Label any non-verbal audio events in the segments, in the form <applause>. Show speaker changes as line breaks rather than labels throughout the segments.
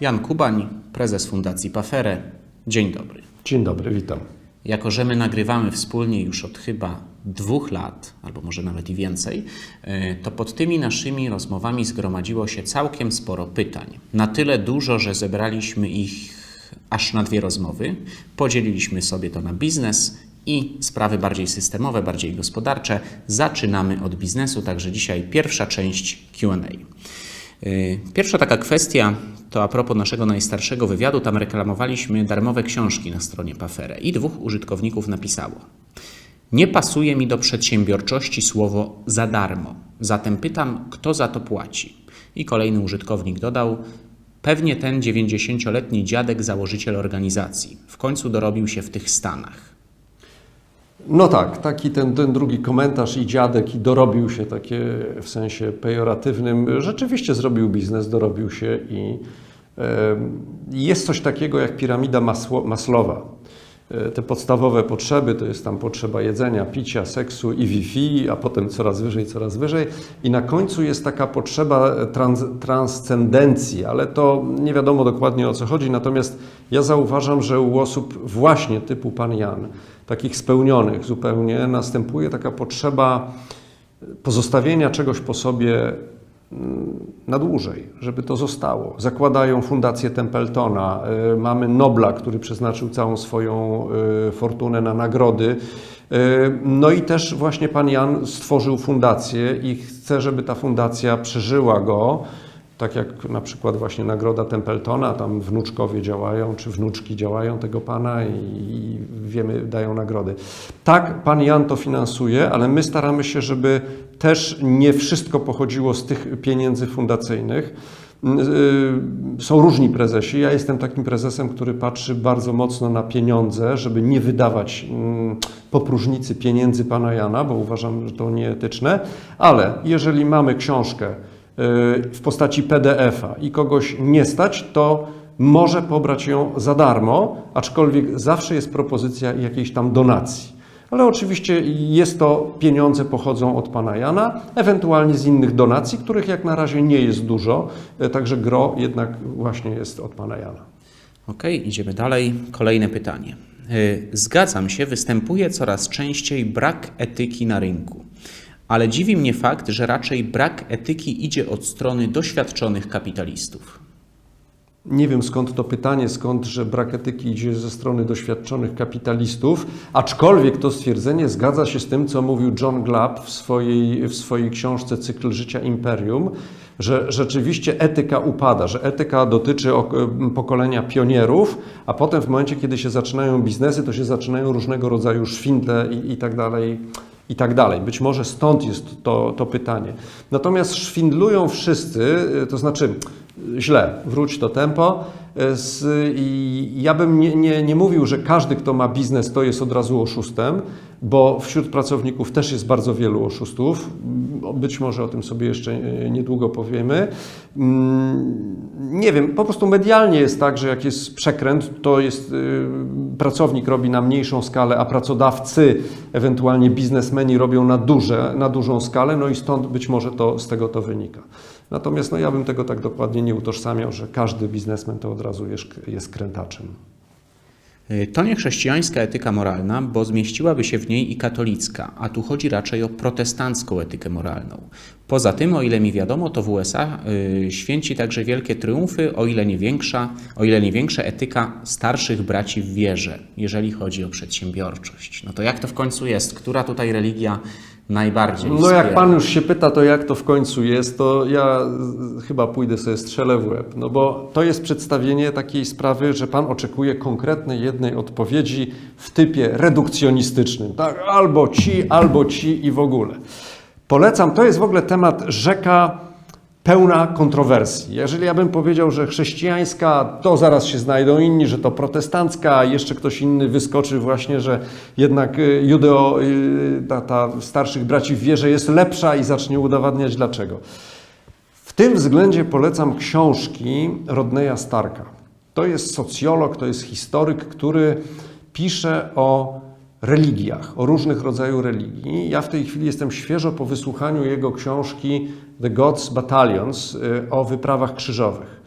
Jan Kubań, prezes Fundacji Pafere. Dzień dobry.
Dzień dobry, witam.
Jako, że my nagrywamy wspólnie już od chyba dwóch lat, albo może nawet i więcej, e, to pod tymi naszymi rozmowami zgromadziło się całkiem sporo pytań. Na tyle dużo, że zebraliśmy ich aż na dwie rozmowy. Podzieliliśmy sobie to na biznes i sprawy bardziej systemowe, bardziej gospodarcze. Zaczynamy od biznesu, także dzisiaj pierwsza część QA. Y, Pierwsza taka kwestia to a propos naszego najstarszego wywiadu. Tam reklamowaliśmy darmowe książki na stronie Pafere i dwóch użytkowników napisało. Nie pasuje mi do przedsiębiorczości słowo za darmo. Zatem pytam, kto za to płaci? I kolejny użytkownik dodał: Pewnie ten 90-letni dziadek, założyciel organizacji. W końcu dorobił się w tych Stanach.
No tak, taki ten, ten drugi komentarz i dziadek i dorobił się takie w sensie pejoratywnym. Rzeczywiście zrobił biznes, dorobił się i e, jest coś takiego jak piramida masło, maslowa. E, Te podstawowe potrzeby to jest tam potrzeba jedzenia, picia, seksu i Wi-Fi, a potem coraz wyżej, coraz wyżej. I na końcu jest taka potrzeba trans, transcendencji, ale to nie wiadomo dokładnie o co chodzi. Natomiast ja zauważam, że u osób właśnie typu pan Jan, takich spełnionych zupełnie, następuje taka potrzeba pozostawienia czegoś po sobie mm, na dłużej, żeby to zostało. Zakładają Fundację Templetona, y, mamy Nobla, który przeznaczył całą swoją y, fortunę na nagrody. Y, No i też właśnie pan Jan stworzył fundację i chce, żeby ta fundacja przeżyła go, tak jak na przykład właśnie Nagroda Templetona, tam wnuczkowie działają, czy wnuczki działają tego pana i wiemy, dają nagrody. Tak, pan Jan to finansuje, ale my staramy się, żeby też nie wszystko pochodziło z tych pieniędzy fundacyjnych. Yy, Są różni prezesi. Ja jestem takim prezesem, który patrzy bardzo mocno na pieniądze, żeby nie wydawać mm, po próżnicy pieniędzy pana Jana, bo uważam, że to nieetyczne. Ale jeżeli mamy książkę w postaci PDF-a i kogoś nie stać, to może pobrać ją za darmo, aczkolwiek zawsze jest propozycja jakiejś tam donacji. Ale oczywiście jest to, pieniądze pochodzą od pana Jana, ewentualnie z innych donacji, których jak na razie nie jest dużo, e, także gro jednak właśnie jest od pana Jana.
Ok, idziemy dalej. Kolejne pytanie. Y, Zgadzam się, występuje coraz częściej brak etyki na rynku. Ale dziwi mnie fakt, że raczej brak etyki idzie od strony doświadczonych kapitalistów.
Nie wiem skąd to pytanie, skąd, że brak etyki idzie ze strony doświadczonych kapitalistów, aczkolwiek to stwierdzenie zgadza się z tym, co mówił John Glapp w swojej, w swojej książce Cykl Życia Imperium, że rzeczywiście etyka upada, że etyka dotyczy ok- pokolenia pionierów, a potem w momencie, kiedy się zaczynają biznesy, to się zaczynają różnego rodzaju szwindle i, i tak dalej i tak dalej. Być może stąd jest to, to pytanie. Natomiast szwindlują wszyscy, y, to znaczy źle, wróć to tempo. y, Z, ja bym nie, nie, nie mówił, że każdy, kto ma biznes, to jest od razu oszustem, bo wśród pracowników też jest bardzo wielu oszustów. Być może o tym sobie jeszcze y, niedługo powiemy. Mm, Nie wiem, po prostu medialnie jest tak, że jak jest przekręt, to jest y, pracownik robi na mniejszą skalę, a pracodawcy, ewentualnie biznesmeni robią na, duże, na dużą skalę, no i stąd być może to, z tego to wynika. Natomiast no, ja bym tego tak dokładnie nie utożsamiał, że każdy biznesmen to od razu jest, jest krętaczem.
Y, To nie chrześcijańska etyka moralna, bo zmieściłaby się w niej i katolicka, a tu chodzi raczej o protestancką etykę moralną. Poza tym, o ile mi wiadomo, to w USA y, święci także wielkie triumfy, o ile nie większa, o ile nie większa etyka starszych braci w wierze, jeżeli chodzi o przedsiębiorczość. No to jak to w końcu jest? Która tutaj religia najbardziej
No jak
wspiera?
pan już się pyta, to jak to w końcu jest, to ja chyba pójdę sobie strzelę w łeb. No bo to jest przedstawienie takiej sprawy, że pan oczekuje konkretnej jednej odpowiedzi w typie redukcjonistycznym. Tak? Albo ci, albo ci i w ogóle. Polecam, to jest w ogóle temat rzeka pełna kontrowersji. Jeżeli ja bym powiedział, że chrześcijańska, to zaraz się znajdą inni, że to protestancka, jeszcze ktoś inny wyskoczy właśnie, że jednak y, judeo, y, ta, ta starszych braci w wierze jest lepsza i zacznie udowadniać dlaczego. W tym względzie polecam książki Rodneya Starka. To jest socjolog, to jest historyk, który pisze o religiach, o różnych rodzajach religii. Ja w tej chwili jestem świeżo po wysłuchaniu jego książki The Gods Battalions y, o wyprawach krzyżowych.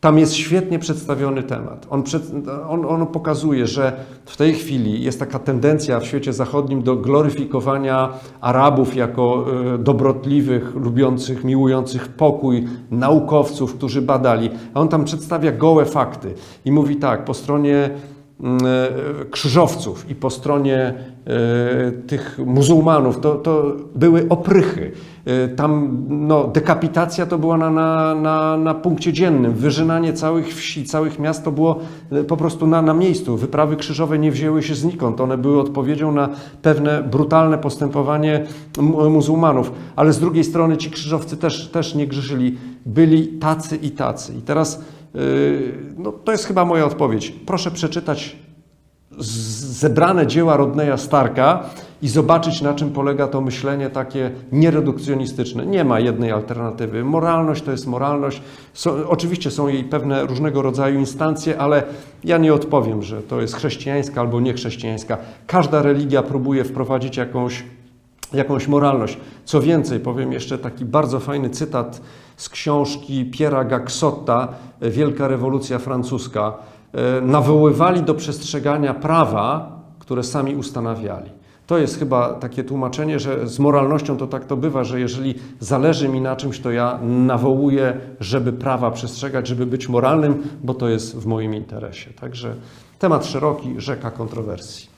Tam jest świetnie przedstawiony temat. On, przed, on, on pokazuje, że w tej chwili jest taka tendencja w świecie zachodnim do gloryfikowania Arabów jako e, dobrotliwych, lubiących, miłujących pokój, naukowców, którzy badali. A on tam przedstawia gołe fakty i mówi tak, po stronie krzyżowców i po stronie e, tych muzułmanów to, to były oprychy. E, Tam no, dekapitacja to była na, na, na, na punkcie dziennym. Wyżynanie całych wsi, całych miast to było po prostu na, na miejscu. Wyprawy krzyżowe nie wzięły się znikąd. One były odpowiedzią na pewne brutalne postępowanie mu- muzułmanów. Ale z drugiej strony ci krzyżowcy też, też nie grzeszyli. Byli tacy i tacy. I teraz no, to jest chyba moja odpowiedź. Proszę przeczytać zebrane dzieła Rodneya Starka i zobaczyć, na czym polega to myślenie takie nieredukcjonistyczne. Nie ma jednej alternatywy. Moralność to jest moralność. Są, oczywiście są jej pewne różnego rodzaju instancje, ale ja nie odpowiem, że to jest chrześcijańska albo niechrześcijańska. Każda religia próbuje wprowadzić jakąś jakąś moralność. Co więcej, powiem jeszcze taki bardzo fajny cytat z książki Piera Gaxotta Wielka rewolucja francuska. E, Nawoływali do przestrzegania prawa, które sami ustanawiali. To jest chyba takie tłumaczenie, że z moralnością to tak to bywa, że jeżeli zależy mi na czymś, to ja nawołuję, żeby prawa przestrzegać, żeby być moralnym, bo to jest w moim interesie. Także temat szeroki, rzeka kontrowersji.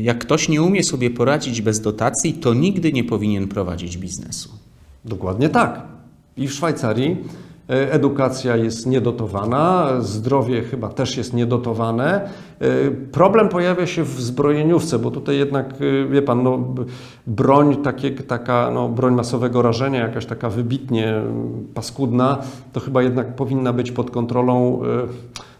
Jak ktoś nie umie sobie poradzić bez dotacji, to nigdy nie powinien prowadzić biznesu.
Dokładnie tak. I w Szwajcarii e, edukacja jest niedotowana, zdrowie chyba też jest niedotowane. E, Problem pojawia się w zbrojeniówce, bo tutaj jednak, e, wie pan, no, broń, takie, taka, no, broń masowego rażenia, jakaś taka wybitnie paskudna, to chyba jednak powinna być pod kontrolą e,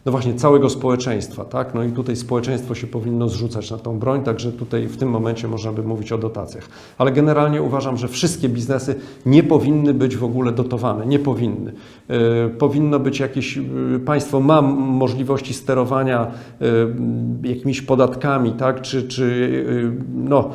no właśnie całego społeczeństwa, tak? No i tutaj społeczeństwo się powinno zrzucać na tą broń, także tutaj w tym momencie można by mówić o dotacjach. Ale generalnie uważam, że wszystkie biznesy nie powinny być w ogóle dotowane, nie powinny. E, powinno być jakieś, e, państwo ma możliwości sterowania e, jakimiś podatkami, tak? Czy, czy no,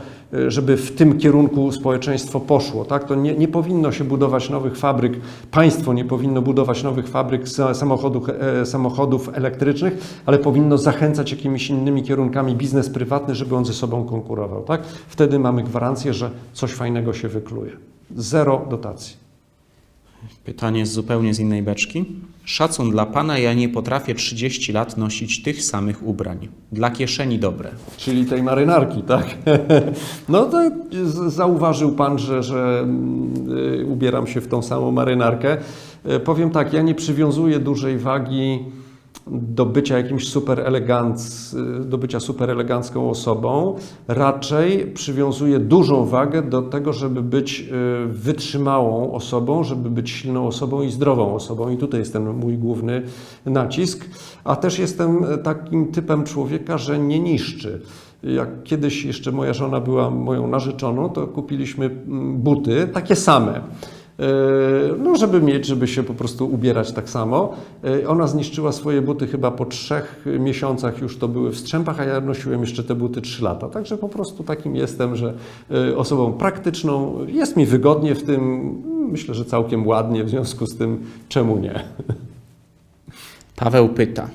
żeby w tym kierunku społeczeństwo poszło, tak? To nie, nie powinno się budować nowych fabryk, państwo nie powinno budować nowych fabryk sa- samochodów, e, samochodów elektrycznych, ale powinno zachęcać jakimiś innymi kierunkami biznes prywatny, żeby on ze sobą konkurował, tak? Wtedy mamy gwarancję, że coś fajnego się wykluje. Zero dotacji.
Pytanie z zupełnie z innej beczki. Szacun dla pana, ja nie potrafię 30 lat nosić tych samych ubrań. Dla kieszeni dobre.
Czyli tej marynarki, tak? <laughs> No to zauważył Pan, że, że mm, y, ubieram się w tą samą marynarkę. Y, Powiem tak, ja nie przywiązuję dużej wagi do bycia jakimś super eleganc, do bycia super elegancką osobą. Raczej przywiązuję dużą wagę do tego, żeby być y, wytrzymałą osobą, żeby być silną osobą i zdrową osobą. I tutaj jest ten mój główny nacisk. A też jestem e, takim typem człowieka, że nie niszczy. Jak kiedyś jeszcze moja żona była moją narzeczoną, to kupiliśmy mm, buty takie same. E, No, żeby mieć, żeby się po prostu ubierać tak samo. E, Ona zniszczyła swoje buty chyba po trzech miesiącach już to były w strzępach, a ja nosiłem jeszcze te buty trzy lata. Także po prostu takim jestem, że e, osobą praktyczną. Jest mi wygodnie w tym, myślę, że całkiem ładnie, w związku z tym czemu nie?
Paweł pyta.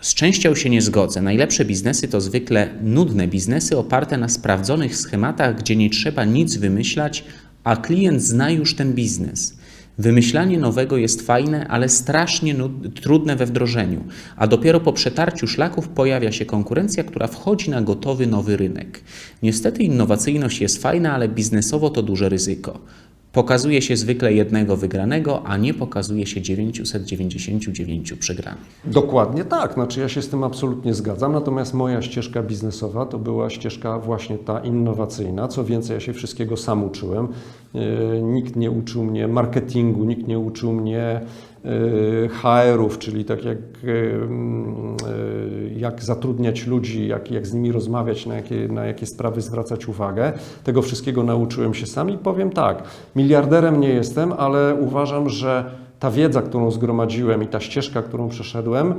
Z częścią się nie zgodzę. Najlepsze biznesy to zwykle nudne biznesy oparte na sprawdzonych schematach, gdzie nie trzeba nic wymyślać, a klient zna już ten biznes. Wymyślanie nowego jest fajne, ale strasznie trudne we wdrożeniu, a dopiero po przetarciu szlaków pojawia się konkurencja, która wchodzi na gotowy nowy rynek. Niestety innowacyjność jest fajna, ale biznesowo to duże ryzyko. Pokazuje się zwykle jednego wygranego, a nie pokazuje się 999 przegranych.
Dokładnie tak, znaczy ja się z tym absolutnie zgadzam, natomiast moja ścieżka biznesowa to była ścieżka właśnie ta innowacyjna. Co więcej, ja się wszystkiego sam uczyłem. E, Nikt nie uczył mnie marketingu, nikt nie uczył mnie HR-ów, czyli tak jak, mm, e, jak zatrudniać ludzi, jak, jak z nimi rozmawiać, na jakie, na jakie sprawy zwracać uwagę. Tego wszystkiego nauczyłem się sam i powiem tak, miliarderem nie jestem, ale uważam, że ta wiedza, którą zgromadziłem i ta ścieżka, którą przeszedłem, y,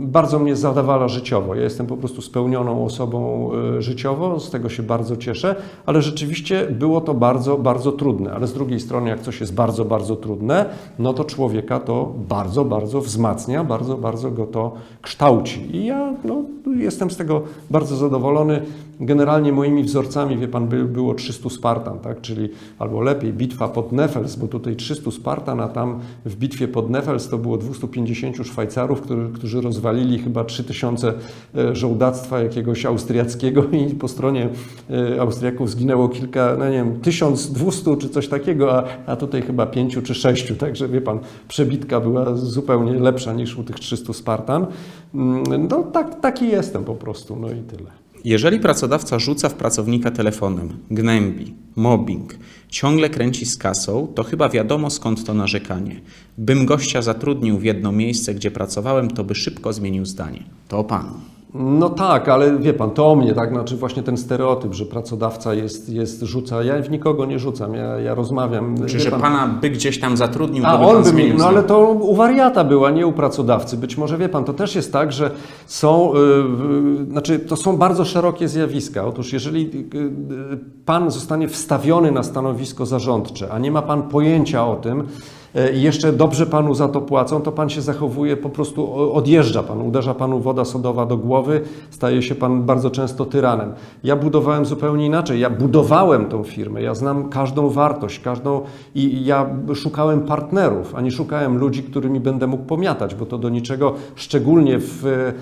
bardzo mnie zadawala życiowo. Ja jestem po prostu spełnioną osobą y, życiowo, z tego się bardzo cieszę, ale rzeczywiście było to bardzo, bardzo trudne. Ale z drugiej strony, jak coś jest bardzo, bardzo trudne, no to człowieka to bardzo, bardzo wzmacnia, bardzo, bardzo go to kształci. I ja no, jestem z tego bardzo zadowolony. Generalnie moimi wzorcami, wie pan, by, było 300 Spartan, tak? czyli albo lepiej bitwa pod Nefels, bo tutaj 300 Spartan, a tam w bitwie pod Nefels to było 250 Szwajcarów, którzy, którzy rozwalili chyba 3000 e, żołdactwa jakiegoś austriackiego i po stronie e, Austriaków zginęło kilka, no nie wiem, 1200 czy coś takiego, a, a tutaj chyba 5 czy 6, także wie pan, przebitka była zupełnie lepsza niż u tych 300 Spartan. Mm, No tak, taki jestem po prostu, no i tyle.
Jeżeli pracodawca rzuca w pracownika telefonem, gnębi, mobbing, ciągle kręci z kasą, to chyba wiadomo skąd to narzekanie. Bym gościa zatrudnił w jedno miejsce, gdzie pracowałem, to by szybko zmienił zdanie. To o panu.
No tak, ale wie pan, to o mnie, tak? Znaczy właśnie ten stereotyp, że pracodawca jest, jest rzuca. Ja w nikogo nie rzucam, ja, ja rozmawiam.
Czy
wie
że
pan-
pana by gdzieś tam zatrudnił,
A
to by
on
pan
by mi, no ale to u wariata była, nie u pracodawcy. Być może wie pan, to też jest tak, że są, y, y, znaczy to są bardzo szerokie zjawiska. Otóż jeżeli y, y, pan zostanie wstawiony na stanowisko zarządcze, a nie ma pan pojęcia o tym, i jeszcze dobrze panu za to płacą, to pan się zachowuje, po prostu odjeżdża pan, uderza panu woda sodowa do głowy, staje się pan bardzo często tyranem. Ja budowałem zupełnie inaczej. Ja budowałem tą firmę, ja znam każdą wartość, każdą i ja szukałem partnerów, a nie szukałem ludzi, którymi będę mógł pomiatać, bo to do niczego, szczególnie w, e,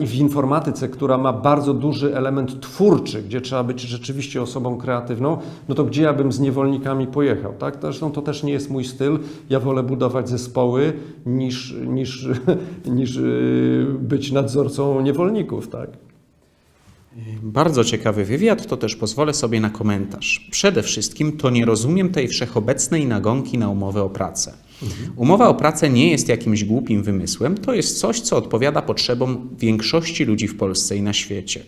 i w informatyce, która ma bardzo duży element twórczy, gdzie trzeba być rzeczywiście osobą kreatywną, no to gdzie ja bym z niewolnikami pojechał, tak? Zresztą to też nie jest mój styl. Ja wolę budować zespoły niż, niż, <laughs> niż y, być nadzorcą niewolników, tak?
Bardzo ciekawy wywiad, to też pozwolę sobie na komentarz. Przede wszystkim to nie rozumiem tej wszechobecnej nagonki na umowę o pracę. Umowa o pracę nie jest jakimś głupim wymysłem, to jest coś, co odpowiada potrzebom większości ludzi w Polsce i na świecie.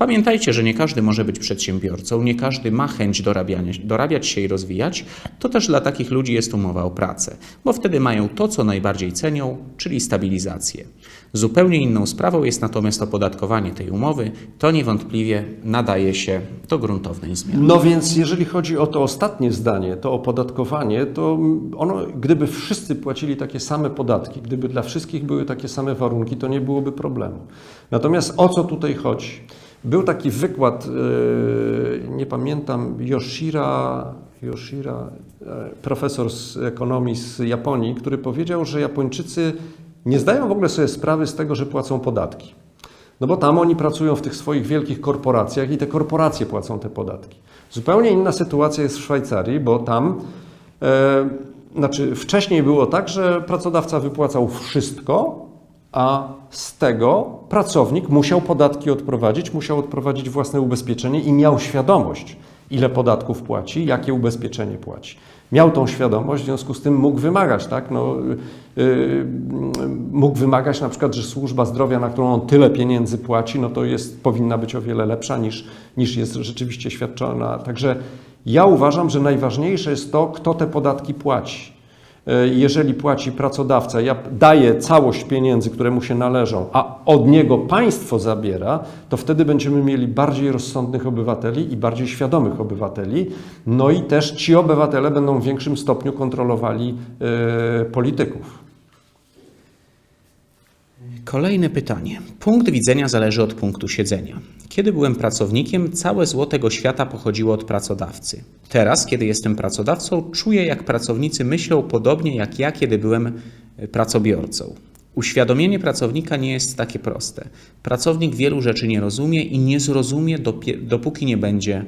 Pamiętajcie, że nie każdy może być przedsiębiorcą, nie każdy ma chęć dorabiać się i rozwijać. To też dla takich ludzi jest umowa o pracę, bo wtedy mają to, co najbardziej cenią, czyli stabilizację. Zupełnie inną sprawą jest natomiast opodatkowanie tej umowy. To niewątpliwie nadaje się do gruntownej zmiany.
No więc jeżeli chodzi o to ostatnie zdanie, to opodatkowanie, to ono, gdyby wszyscy płacili takie same podatki, gdyby dla wszystkich były takie same warunki, to nie byłoby problemu. Natomiast o co tutaj chodzi? Był taki wykład, yy, nie pamiętam, Yoshira, Yoshira, e, profesor z ekonomii z Japonii, który powiedział, że Japończycy nie zdają w ogóle sobie sprawy z tego, że płacą podatki. No bo tam oni pracują w tych swoich wielkich korporacjach i te korporacje płacą te podatki. Zupełnie inna sytuacja jest w Szwajcarii, bo tam, e, znaczy wcześniej było tak, że pracodawca wypłacał wszystko, a z tego pracownik musiał podatki odprowadzić, musiał odprowadzić własne ubezpieczenie i miał świadomość, ile podatków płaci, jakie ubezpieczenie płaci. Miał tą świadomość, w związku z tym mógł wymagać, tak? No, yy, mógł wymagać na przykład, że służba zdrowia, na którą on tyle pieniędzy płaci, no to jest, powinna być o wiele lepsza niż, niż jest rzeczywiście świadczona. Także ja uważam, że najważniejsze jest to, kto te podatki płaci. E, Jeżeli płaci pracodawca, ja daję całość pieniędzy, które mu się należą, a od niego państwo zabiera, to wtedy będziemy mieli bardziej rozsądnych obywateli i bardziej świadomych obywateli. No i też ci obywatele będą w większym stopniu kontrolowali e, polityków.
Kolejne pytanie. Punkt widzenia zależy od punktu siedzenia. Kiedy byłem pracownikiem, całe zło tego świata pochodziło od pracodawcy. Teraz, kiedy jestem pracodawcą, czuję, jak pracownicy myślą podobnie jak ja, kiedy byłem e, pracobiorcą. Uświadomienie pracownika nie jest takie proste. Pracownik wielu rzeczy nie rozumie i nie zrozumie, dopóki nie będzie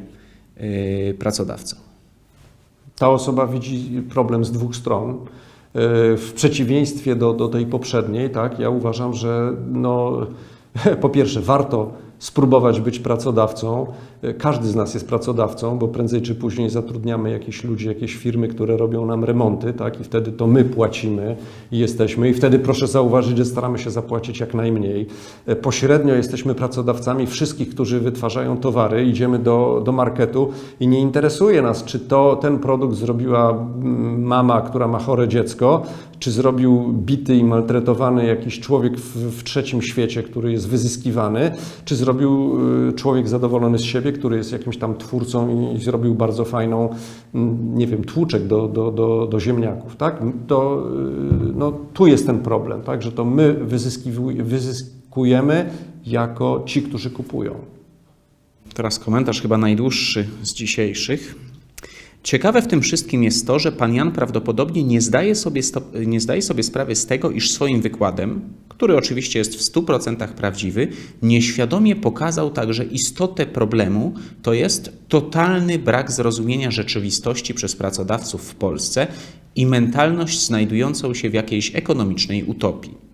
yy, pracodawcą.
Ta osoba widzi problem z dwóch stron. E, W przeciwieństwie do, do tej poprzedniej, tak, ja uważam, że no, <laughs> po pierwsze warto spróbować być pracodawcą. E, Każdy z nas jest pracodawcą, bo prędzej czy później zatrudniamy jakieś ludzi, jakieś firmy, które robią nam remonty, tak? I wtedy to my płacimy i jesteśmy. I wtedy proszę zauważyć, że staramy się zapłacić jak najmniej. E, Pośrednio jesteśmy pracodawcami wszystkich, którzy wytwarzają towary. Idziemy do, do marketu i nie interesuje nas, czy to ten produkt zrobiła mama, która ma chore dziecko, czy zrobił bity i maltretowany jakiś człowiek w, w trzecim świecie, który jest wyzyskiwany, czy zrobił y, człowiek zadowolony z siebie, który jest jakimś tam twórcą i, zrobił bardzo fajną, nie wiem, tłuczek do, do, do, do ziemniaków, tak? To, y, no, tu jest ten problem, tak? Że to my wyzyskujemy jako ci, którzy kupują.
Teraz komentarz chyba najdłuższy z dzisiejszych. Ciekawe w tym wszystkim jest to, że pan Jan prawdopodobnie nie zdaje sobie, nie zdaje sobie sprawy z tego, iż swoim wykładem, który oczywiście jest w 100% prawdziwy, nieświadomie pokazał także istotę problemu, to jest totalny brak zrozumienia rzeczywistości przez pracodawców w Polsce i mentalność znajdującą się w jakiejś ekonomicznej utopii.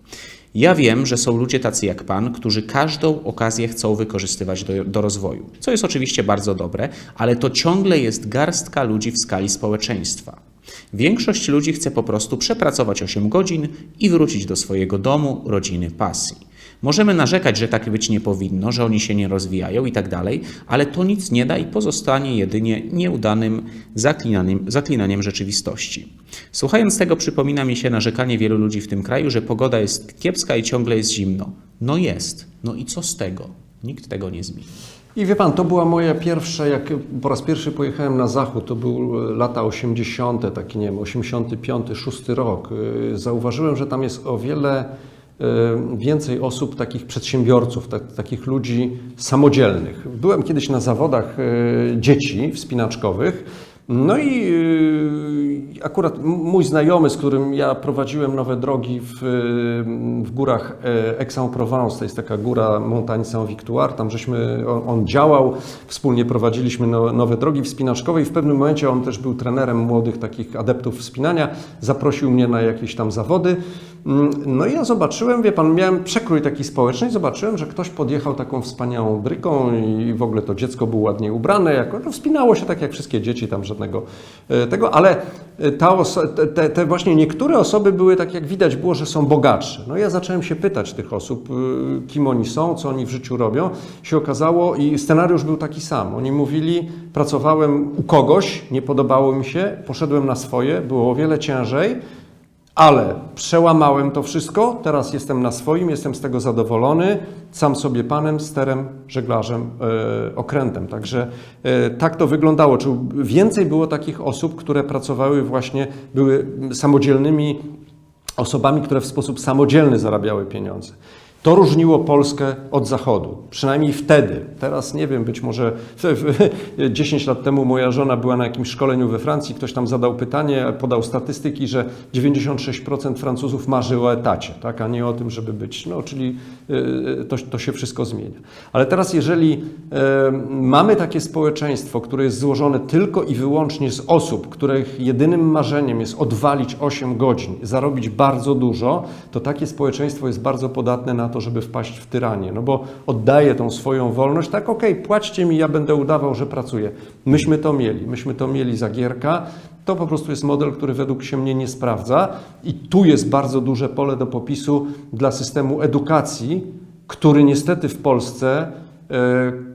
Ja wiem, że są ludzie tacy jak pan, którzy każdą okazję chcą wykorzystywać do, do rozwoju, co jest oczywiście bardzo dobre, ale to ciągle jest garstka ludzi w skali społeczeństwa. Większość ludzi chce po prostu przepracować 8 godzin i wrócić do swojego domu, rodziny, pasji. Możemy narzekać, że tak być nie powinno, że oni się nie rozwijają i tak dalej, ale to nic nie da i pozostanie jedynie nieudanym zaklinaniem, zaklinaniem rzeczywistości. Słuchając tego, przypomina mi się narzekanie wielu ludzi w tym kraju, że pogoda jest kiepska i ciągle jest zimno. No jest. No i co z tego? Nikt tego nie zmieni.
I wie pan, to była moja pierwsza, jak po raz pierwszy pojechałem na zachód, to były lata 80., taki nie wiem, 85, 6 rok. Y, Zauważyłem, że tam jest o wiele więcej osób, takich przedsiębiorców, tak, takich ludzi samodzielnych. Byłem kiedyś na zawodach y, dzieci wspinaczkowych. No i y, akurat mój znajomy, z którym ja prowadziłem nowe drogi w, y, w górach Aix-en-Provence, to jest taka góra Montagne Saint-Victoire, tam żeśmy, on, on działał, wspólnie prowadziliśmy no, nowe drogi wspinaczkowe i w pewnym momencie on też był trenerem młodych takich adeptów wspinania, zaprosił mnie na jakieś tam zawody. Mm, No i ja zobaczyłem, wie pan, miałem przekrój taki społeczny i zobaczyłem, że ktoś podjechał taką wspaniałą bryką i w ogóle to dziecko było ładnie ubrane, jako, no, wspinało się tak jak wszystkie dzieci, tam żadnego e, tego, ale e, ta te, te, właśnie niektóre osoby były tak jak widać było, że są bogatsze. No ja zacząłem się pytać tych osób, y, kim oni są, co oni w życiu robią. Się okazało i scenariusz był taki sam. Oni mówili, pracowałem u kogoś, nie podobało mi się, poszedłem na swoje, było o wiele ciężej, ale przełamałem to wszystko, teraz jestem na swoim, jestem z tego zadowolony, sam sobie panem, sterem, żeglarzem, e, okrętem. Także e, tak to wyglądało. Czy więcej było takich osób, które pracowały właśnie, były samodzielnymi osobami, które w sposób samodzielny zarabiały pieniądze. To różniło Polskę od Zachodu, przynajmniej wtedy. Teraz nie wiem, być może 10 <laughs> lat temu moja żona była na jakimś szkoleniu we Francji, ktoś tam zadał pytanie, podał statystyki, że 96% Francuzów marzy o etacie, tak, a nie o tym, żeby być, no czyli y, to, to się wszystko zmienia. Ale teraz jeżeli y, mamy takie społeczeństwo, które jest złożone tylko i wyłącznie z osób, których jedynym marzeniem jest odwalić 8 godzin, zarobić bardzo dużo, to takie społeczeństwo jest bardzo podatne na to, żeby wpaść w tyranię, no bo oddaje tą swoją wolność, tak okej, płaćcie mi, ja będę udawał, że pracuję. Myśmy to mieli, myśmy to mieli za Gierka, to po prostu jest model, który według się mnie nie sprawdza i tu jest bardzo duże pole do popisu dla systemu edukacji, który niestety w Polsce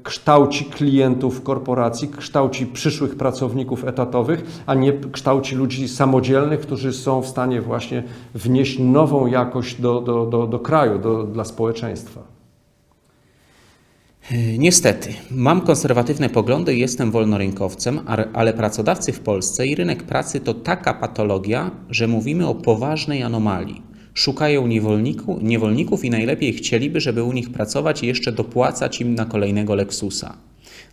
kształci klientów korporacji, kształci przyszłych pracowników etatowych, a nie kształci ludzi samodzielnych, którzy są w stanie właśnie wnieść nową jakość do, do, do, do kraju, do, dla społeczeństwa.
Yy, Niestety, mam konserwatywne poglądy i jestem wolnorynkowcem, ale pracodawcy w Polsce i rynek pracy to taka patologia, że mówimy o poważnej anomalii. Szukają niewolniku, niewolników i najlepiej chcieliby, żeby u nich pracować i jeszcze dopłacać im na kolejnego Lexusa.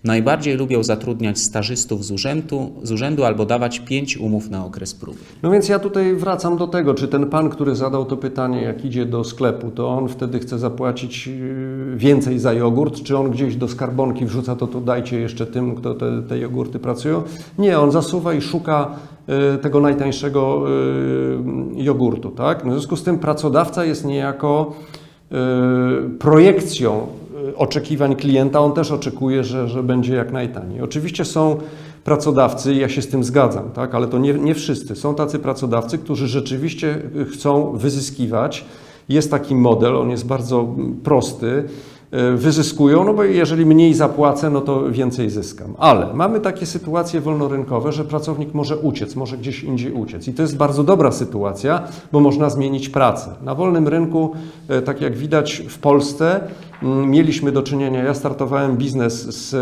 Najbardziej lubią zatrudniać stażystów z urzędu, z urzędu albo dawać pięć umów na okres próby.
No więc ja tutaj wracam do tego, czy ten pan, który zadał to pytanie, jak idzie do sklepu, to on wtedy chce zapłacić yy, więcej za jogurt, czy on gdzieś do skarbonki wrzuca, to tu dajcie jeszcze tym, kto te, te jogurty pracują. Nie, on zasuwa i szuka tego najtańszego yy, jogurtu, tak? W związku z tym pracodawca jest niejako yy, projekcją oczekiwań klienta, on też oczekuje, że, że będzie jak najtaniej. Oczywiście są pracodawcy, ja się z tym zgadzam, tak? ale to nie, nie wszyscy. Są tacy pracodawcy, którzy rzeczywiście chcą wyzyskiwać. Jest taki model, on jest bardzo prosty. E, Wyzyskują, no bo jeżeli mniej zapłacę, no to więcej zyskam. Ale mamy takie sytuacje wolnorynkowe, że pracownik może uciec, może gdzieś indziej uciec. I to jest bardzo dobra sytuacja, bo można zmienić pracę. Na wolnym rynku, e, tak jak widać w Polsce, mieliśmy do czynienia, ja startowałem biznes z,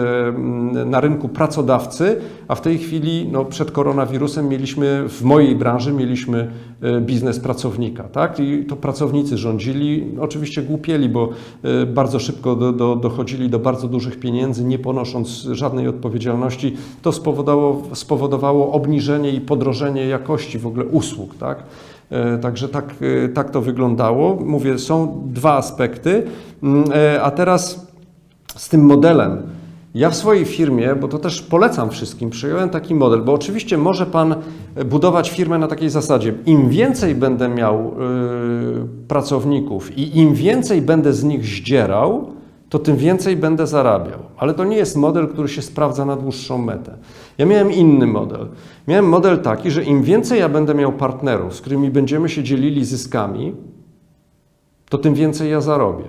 na rynku pracodawcy, a w tej chwili no, przed koronawirusem mieliśmy, w mojej branży mieliśmy e, biznes pracownika. Tak? I to pracownicy rządzili, oczywiście głupieli, bo e, bardzo szybko do, do, dochodzili do bardzo dużych pieniędzy, nie ponosząc żadnej odpowiedzialności. To spowodowało, spowodowało obniżenie i podrożenie jakości w ogóle usług. Tak? E, Także tak, e, tak to wyglądało. Mówię, są dwa aspekty, Mm, e, a teraz z tym modelem. Ja w swojej firmie, bo to też polecam wszystkim, przyjąłem taki model, bo oczywiście może Pan budować firmę na takiej zasadzie, im więcej będę miał pracowników i im więcej będę z nich zdzierał, to tym więcej będę zarabiał. Ale to nie jest model, który się sprawdza na dłuższą metę. Ja miałem inny model. Miałem model taki, że im więcej ja będę miał partnerów, z którymi będziemy się dzielili zyskami, to tym więcej ja zarobię.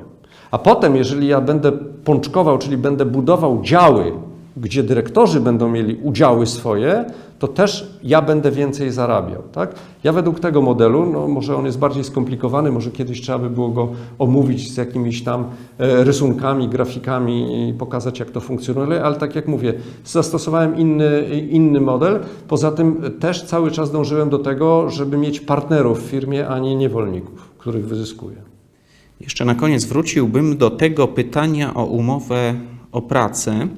A potem, jeżeli ja będę pączkował, czyli będę budował działy, gdzie dyrektorzy będą mieli udziały swoje, to też ja będę więcej zarabiał. Tak? Ja według tego modelu, no może on jest bardziej skomplikowany, może kiedyś trzeba by było go omówić z jakimiś tam e, rysunkami, grafikami i pokazać, jak to funkcjonuje, ale tak jak mówię, zastosowałem inny, inny model. Poza tym też cały czas dążyłem do tego, żeby mieć partnerów w firmie, a nie niewolników, których wyzyskuję.
Jeszcze na koniec wróciłbym do tego pytania o umowę o pracę,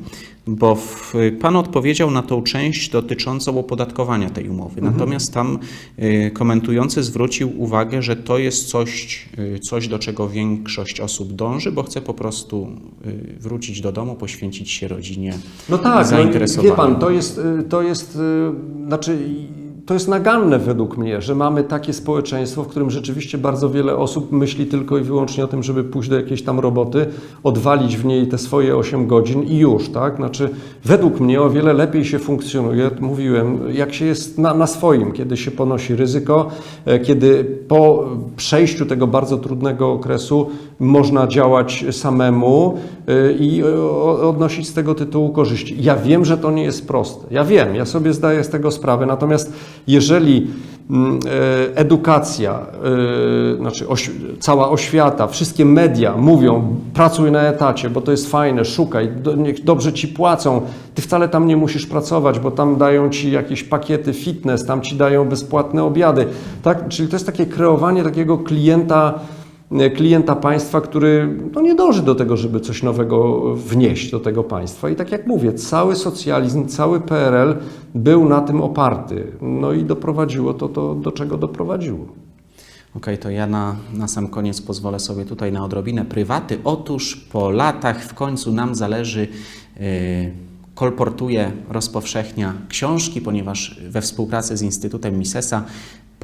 bo w, Pan odpowiedział na tą część dotyczącą opodatkowania tej umowy. Natomiast tam y, komentujący zwrócił uwagę, że to jest coś, y, coś, do czego większość osób dąży, bo chce po prostu y, wrócić do domu, poświęcić się rodzinie.
No tak, no, wie pan, to jest, y, to jest, y, znaczy, to jest naganne według mnie, że mamy takie społeczeństwo, w którym rzeczywiście bardzo wiele osób myśli tylko i wyłącznie o tym, żeby pójść do jakiejś tam roboty, odwalić w niej te swoje 8 godzin i już, tak? Znaczy, według mnie o wiele lepiej się funkcjonuje, mówiłem, jak się jest na, na swoim, kiedy się ponosi ryzyko, e, kiedy po przejściu tego bardzo trudnego okresu można działać samemu y, i o- odnosić z tego tytułu korzyści. Ja wiem, że to nie jest proste. Ja wiem, ja sobie zdaję z tego sprawę. Natomiast jeżeli mm, e, edukacja, e, znaczy cała oświata, wszystkie media mówią, pracuj na etacie, bo to jest fajne, szukaj, niech dobrze ci płacą, ty wcale tam nie musisz pracować, bo tam dają ci jakieś pakiety fitness, tam ci dają bezpłatne obiady. Tak? Czyli to jest takie kreowanie takiego klienta, klienta państwa, który no nie dąży do tego, żeby coś nowego wnieść do tego państwa. I tak jak mówię, cały socjalizm, cały PRL był na tym oparty. No i doprowadziło to, to do czego doprowadziło.
Okej, to ja na, na sam koniec pozwolę sobie tutaj na odrobinę prywaty. Otóż po latach w końcu nam zależy, yy, kolportuje, rozpowszechnia książki, ponieważ we współpracy z Instytutem Misesa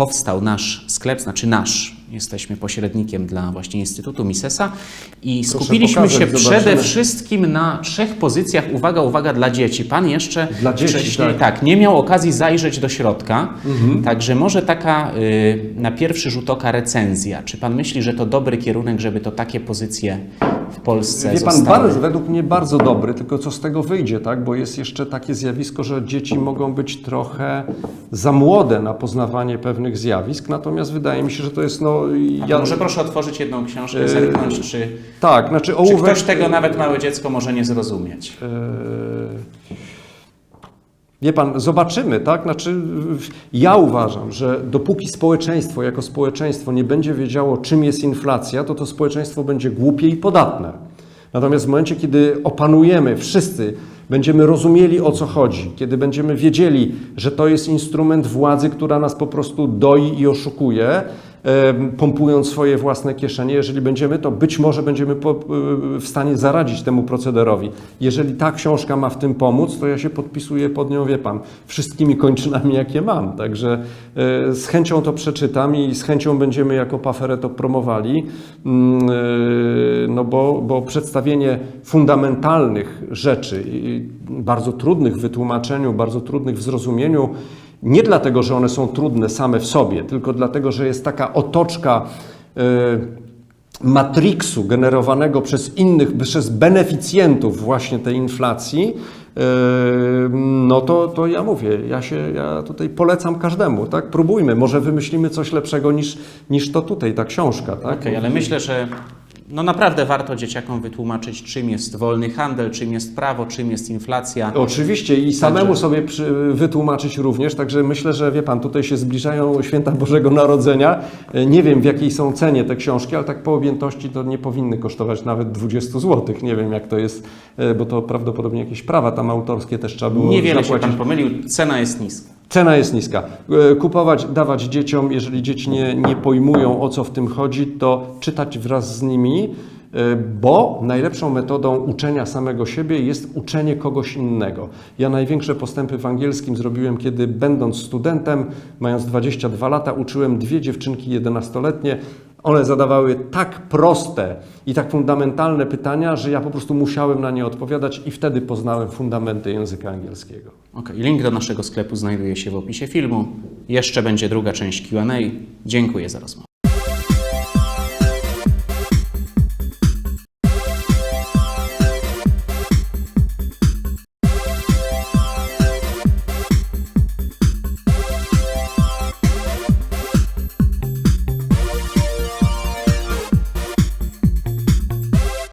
powstał nasz sklep, znaczy nasz. Jesteśmy pośrednikiem dla właśnie Instytutu Misesa i
Proszę
skupiliśmy
pokazać,
się
zobaczymy.
przede wszystkim na trzech pozycjach. Uwaga, uwaga, dla dzieci. Pan jeszcze
Dla dzieci,
wcześniej
tak.
tak, nie miał okazji zajrzeć do środka, także może taka y, na pierwszy rzut oka recenzja. Czy pan myśli, że to dobry kierunek, żeby to takie pozycje w Polsce
Wie pan,
zostały?
bardzo, według mnie bardzo dobry, tylko co z tego wyjdzie, tak? Bo jest jeszcze takie zjawisko, że dzieci mogą być trochę za młode na poznawanie pewnych zjawisk, natomiast wydaje mi się, że to jest no... Ja,
może proszę otworzyć jedną książkę,
Yy,
zerknąć, czy,
tak, znaczy
czy
ołówek...
ktoś tego nawet małe dziecko może nie zrozumieć.
Eee, Wie pan, zobaczymy, tak? Znaczy, ja uważam, że dopóki społeczeństwo jako społeczeństwo nie będzie wiedziało, czym jest inflacja, to to społeczeństwo będzie głupie i podatne. Natomiast w momencie, kiedy opanujemy wszyscy, będziemy rozumieli o co chodzi, kiedy będziemy wiedzieli, że to jest instrument władzy, która nas po prostu doi i oszukuje, pompując swoje własne kieszenie. Jeżeli będziemy, to być może będziemy po, w stanie zaradzić temu procederowi. Jeżeli ta książka ma w tym pomóc, to ja się podpisuję pod nią, wie pan, wszystkimi kończynami, jakie mam. Także e, z chęcią to przeczytam i z chęcią będziemy jako Pafere to promowali, Mm, e, no bo, bo przedstawienie fundamentalnych rzeczy, bardzo trudnych w wytłumaczeniu, bardzo trudnych w zrozumieniu, nie dlatego, że one są trudne same w sobie, tylko dlatego, że jest taka otoczka e, matriksu generowanego przez innych, przez beneficjentów właśnie tej inflacji, e, no to, to ja mówię, ja się ja tutaj polecam każdemu, tak? Próbujmy, może wymyślimy coś lepszego niż, niż to tutaj, ta książka, tak?
Okej, ale myślę, że no naprawdę warto dzieciakom wytłumaczyć, czym jest wolny handel, czym jest prawo, czym jest inflacja.
Oczywiście i samemu sobie przy, wytłumaczyć również, także myślę, że wie Pan, tutaj się zbliżają święta Bożego Narodzenia. E, Nie wiem w jakiej są cenie te książki, ale tak po objętości to nie powinny kosztować nawet 20 zł. Nie wiem jak to jest, e, bo to prawdopodobnie jakieś prawa tam autorskie też trzeba było
Niewiele się
zapłacić.
Pan pomylił, cena jest niska.
Cena jest niska. E, Kupować, dawać dzieciom, jeżeli dzieci nie, nie pojmują o co w tym chodzi, to czytać wraz z nimi, e, bo najlepszą metodą uczenia samego siebie jest uczenie kogoś innego. Ja największe postępy w angielskim zrobiłem, kiedy będąc studentem, mając 22 lata, uczyłem dwie dziewczynki 11-letnie. One zadawały tak proste i tak fundamentalne pytania, że ja po prostu musiałem na nie odpowiadać i wtedy poznałem fundamenty języka angielskiego.
Ok, link do naszego sklepu znajduje się w opisie filmu. Jeszcze będzie druga część QA. Dziękuję za rozmowę.